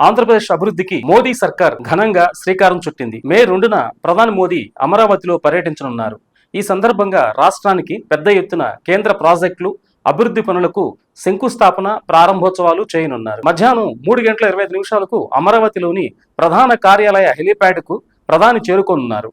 ఆంధ్రప్రదేశ్ అభివృద్ధికి మోదీ సర్కార్ ఘనంగా శ్రీకారం చుట్టింది. మే రెండున ప్రధాని మోదీ అమరావతిలో పర్యటించనున్నారు. ఈ సందర్భంగా రాష్ట్రానికి పెద్ద ఎత్తున కేంద్ర ప్రాజెక్టులు అభివృద్ధి పనులకు శంకుస్థాపన ప్రారంభోత్సవాలు చేయనున్నారు. మధ్యాహ్నం మూడు గంటల ఇరవై ఐదు నిమిషాలకు అమరావతిలోని ప్రధాన కార్యాలయ హెలిప్యాడ్కు ప్రధాని చేరుకోనున్నారు.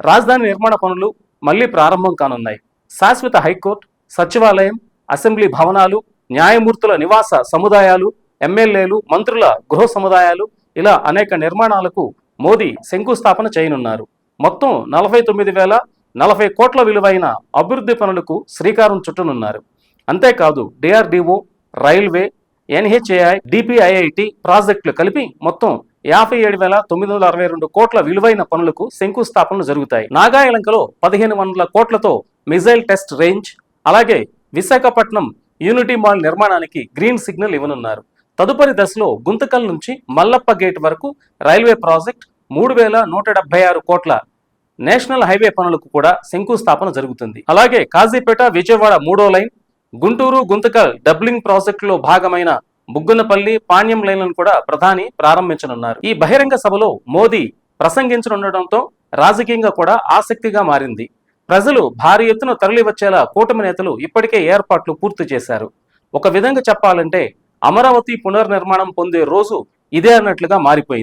రాజధాని నిర్మాణ పనులు మళ్ళీ ప్రారంభం కానున్నాయి. శాశ్వత హైకోర్టు సచివాలయం అసెంబ్లీ భవనాలు న్యాయమూర్తుల నివాస సముదాయాలు ఎమ్మెల్యేలు మంత్రుల గృహ సముదాయాలు ఇలా అనేక నిర్మాణాలకు మోదీ శంకుస్థాపన చేయనున్నారు. మొత్తం నలభై తొమ్మిది వేల నలభై కోట్ల విలువైన అభివృద్ధి పనులకు శ్రీకారం చుట్టనున్నారు. అంతేకాదు డిఆర్డిఓ రైల్వే ఎన్హెచ్ఏఐ డిపిఐఐటి ప్రాజెక్టులు కలిపి మొత్తం యాభై ఏడు వేల తొమ్మిది వందల అరవై రెండు కోట్ల విలువైన పనులకు శంకుస్థాపనలు జరుగుతాయి. నాగాయలంకలో పదిహేను వందల కోట్లతో మిజైల్ టెస్ట్ రేంజ్ అలాగే విశాఖపట్నం యూనిటీ మాల్ నిర్మాణానికి గ్రీన్ సిగ్నల్ ఇవ్వనున్నారు. తదుపరి దశలో గుంతకల్ నుంచి మల్లప్ప గేట్ వరకు రైల్వే ప్రాజెక్ట్ మూడు వేల నూట డెబ్బై ఆరు కోట్ల నేషనల్ హైవే పనులకు కూడా శంకుస్థాపన జరుగుతుంది. అలాగే కాజీపేట విజయవాడ మూడో లైన్ గుంటూరు గుంతకల్ డబ్లింగ్ ప్రాజెక్టులో భాగమైన బుగ్గనపల్లి పాణ్యం లైన్లను కూడా ప్రధాని ప్రారంభించనున్నారు. ఈ బహిరంగ సభలో మోదీ ప్రసంగించనుండటంతో రాజకీయంగా కూడా ఆసక్తిగా మారింది. ప్రజలు భారీ ఎత్తున తరలివచ్చేలా కూటమి నేతలు ఇప్పటికే ఏర్పాట్లు పూర్తి చేశారు. ఒక విధంగా చెప్పాలంటే అమరావతి పునర్నిర్మాణం పొందే రోజు ఇదే అన్నట్లుగా మారిపోయింది.